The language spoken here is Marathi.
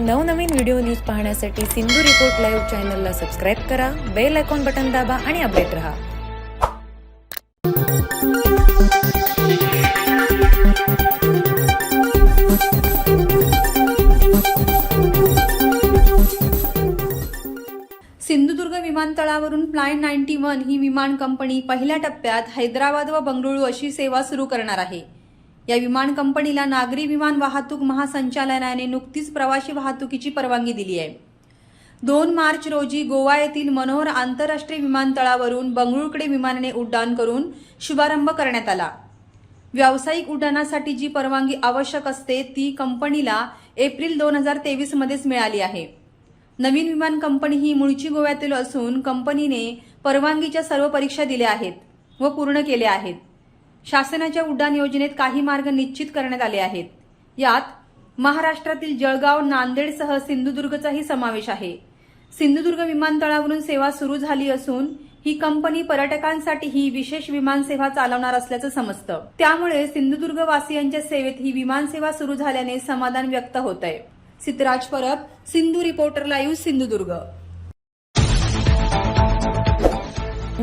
नवनवीन व्हिडिओ न्यूज पाहण्यासाठी सिंधू रिपोर्ट लाईव्ह चॅनलला सबस्क्राईब करा बेल आयकॉन बटन दाबा आणि अपडेट रहा. सिंधुदुर्ग विमानतळावरून फ्लाय नाईन्टी वन ही विमान कंपनी पहिल्या टप्प्यात हैदराबाद व बंगळुरू अशी सेवा सुरू करणार आहे. या विमान कंपनीला नागरी विमान वाहतूक महासंचालनाने नुकतीच प्रवासी वाहतुकीची परवानगी दिली आहे. दोन मार्च रोजी गोवा येथील मनोहर आंतरराष्ट्रीय विमानतळावरून बंगळुरूकडे विमानाने उड्डाण करून शुभारंभ करण्यात आला. व्यावसायिक उड्डाणासाठी जी परवानगी आवश्यक असते ती कंपनीला एप्रिल दोन हजार तेवीस मध्येच मिळाली आहे. नवीन विमान कंपनी ही मूळची गोव्यातील असून कंपनीने परवानगीच्या सर्व परीक्षा दिल्या आहेत व पूर्ण केल्या आहेत. शासनाच्या उड्डाण योजनेत काही मार्ग निश्चित करण्यात आले आहेत. यात महाराष्ट्रातील जळगाव नांदेडसह सिंधुदुर्गचाही समावेश आहे. सिंधुदुर्ग विमानतळावरून सेवा सुरू झाली असून ही कंपनी पर्यटकांसाठी ही विशेष विमान सेवा चालवणार असल्याचं समजतं. त्यामुळे सिंधुदुर्ग वासियांच्या सेवेत ही विमान सेवा सुरू झाल्याने समाधान व्यक्त होत आहे सिद्धराज परब सिंधू रिपोर्टर लाईव्ह सिंधुदुर्ग.